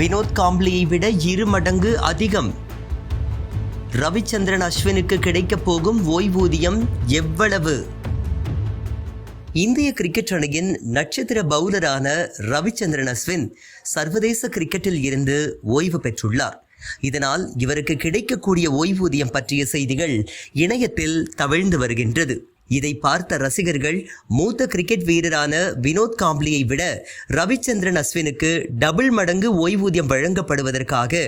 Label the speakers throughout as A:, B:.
A: வினோத் காம்ப்ளியை விட இரு மடங்கு அதிகம் ரவிச்சந்திரன் அஸ்வினுக்கு கிடைக்கப் போகும் ஓய்வூதியம் எவ்வளவு இந்திய கிரிக்கெட் அணியின் நட்சத்திர பவுலரான ரவிச்சந்திரன் அஸ்வின் சர்வதேச கிரிக்கெட்டில் இருந்து ஓய்வு பெற்றுள்ளார் இதனால் இவருக்கு கிடைக்கக்கூடிய ஓய்வூதியம் பற்றிய செய்திகள் இணையத்தில் தவிழ்ந்து வருகின்றது இதை பார்த்த ரசிகர்கள் மூத்த கிரிக்கெட் வீரரான வினோத் காம்ப்ளியை விட ரவிச்சந்திரன் அஸ்வினுக்கு டபுள் மடங்கு ஓய்வூதியம் வழங்கப்படுவதற்காக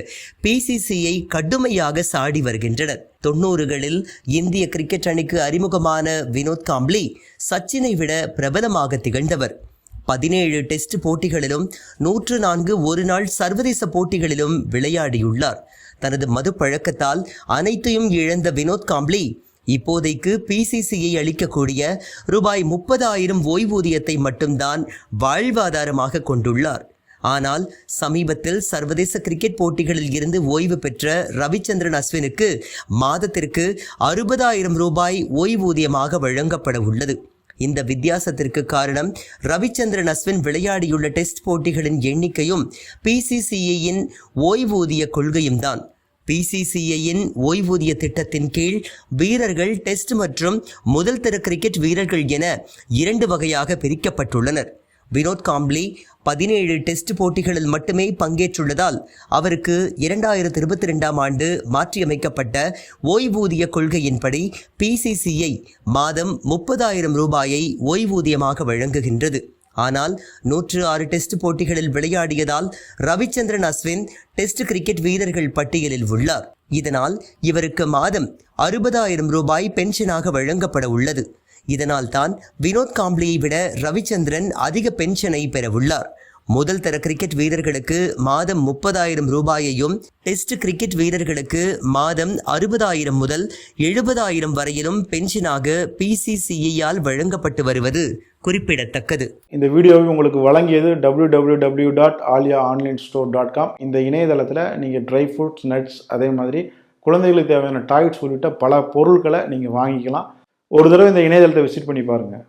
A: பிசிசிஐ கடுமையாக சாடி வருகின்றனர் தொண்ணூறுகளில் இந்திய கிரிக்கெட் அணிக்கு அறிமுகமான வினோத் காம்ப்ளி சச்சினை விட பிரபலமாக திகழ்ந்தவர் பதினேழு டெஸ்ட் போட்டிகளிலும் நூற்று நான்கு ஒரு நாள் சர்வதேச போட்டிகளிலும் விளையாடியுள்ளார் தனது மது பழக்கத்தால் அனைத்தையும் இழந்த வினோத் காம்ப்ளி இப்போதைக்கு பிசிசிஐ அளிக்கக்கூடிய ரூபாய் முப்பதாயிரம் ஓய்வூதியத்தை மட்டும்தான் வாழ்வாதாரமாக கொண்டுள்ளார் ஆனால் சமீபத்தில் சர்வதேச கிரிக்கெட் போட்டிகளில் இருந்து ஓய்வு பெற்ற ரவிச்சந்திரன் அஸ்வினுக்கு மாதத்திற்கு அறுபதாயிரம் ரூபாய் ஓய்வூதியமாக வழங்கப்பட உள்ளது இந்த வித்தியாசத்திற்கு காரணம் ரவிச்சந்திரன் அஸ்வின் விளையாடியுள்ள டெஸ்ட் போட்டிகளின் எண்ணிக்கையும் பிசிசிஐயின் ஓய்வூதிய கொள்கையும் தான் பிசிசிஐயின் ஓய்வூதிய திட்டத்தின் கீழ் வீரர்கள் டெஸ்ட் மற்றும் முதல் தர கிரிக்கெட் வீரர்கள் என இரண்டு வகையாக பிரிக்கப்பட்டுள்ளனர் வினோத் காம்ப்ளி பதினேழு டெஸ்ட் போட்டிகளில் மட்டுமே பங்கேற்றுள்ளதால் அவருக்கு இரண்டாயிரத்தி இருபத்தி ரெண்டாம் ஆண்டு மாற்றியமைக்கப்பட்ட ஓய்வூதிய கொள்கையின்படி பிசிசிஐ மாதம் முப்பதாயிரம் ரூபாயை ஓய்வூதியமாக வழங்குகின்றது ஆனால் நூற்று ஆறு டெஸ்ட் போட்டிகளில் விளையாடியதால் ரவிச்சந்திரன் அஸ்வின் டெஸ்ட் கிரிக்கெட் வீரர்கள் பட்டியலில் உள்ளார் இதனால் இவருக்கு மாதம் அறுபதாயிரம் ரூபாய் பென்ஷனாக வழங்கப்பட உள்ளது இதனால் தான் வினோத் காம்ப்ளியை விட ரவிச்சந்திரன் அதிக பென்ஷனை பெற உள்ளார் முதல் தர கிரிக்கெட் வீரர்களுக்கு மாதம் முப்பதாயிரம் ரூபாயையும் டெஸ்ட் கிரிக்கெட் வீரர்களுக்கு மாதம் அறுபதாயிரம் முதல் எழுபதாயிரம் வரையிலும் பென்ஷனாக பிசிசிஇயால் e வழங்கப்பட்டு வருவது குறிப்பிடத்தக்கது
B: இந்த வீடியோவை உங்களுக்கு வழங்கியது W W W dot Aliya online store dot com இந்த இணையதளத்தில் நீங்கள் ட்ரை ஃப்ரூட்ஸ் நட்ஸ் அதே மாதிரி குழந்தைகளுக்கு தேவையான டாய்ஸ் உள்ளிட்ட பல பொருட்களை நீங்கள் வாங்கிக்கலாம் ஒரு தடவை இந்த இணையதளத்தை விசிட் பண்ணி பாருங்கள்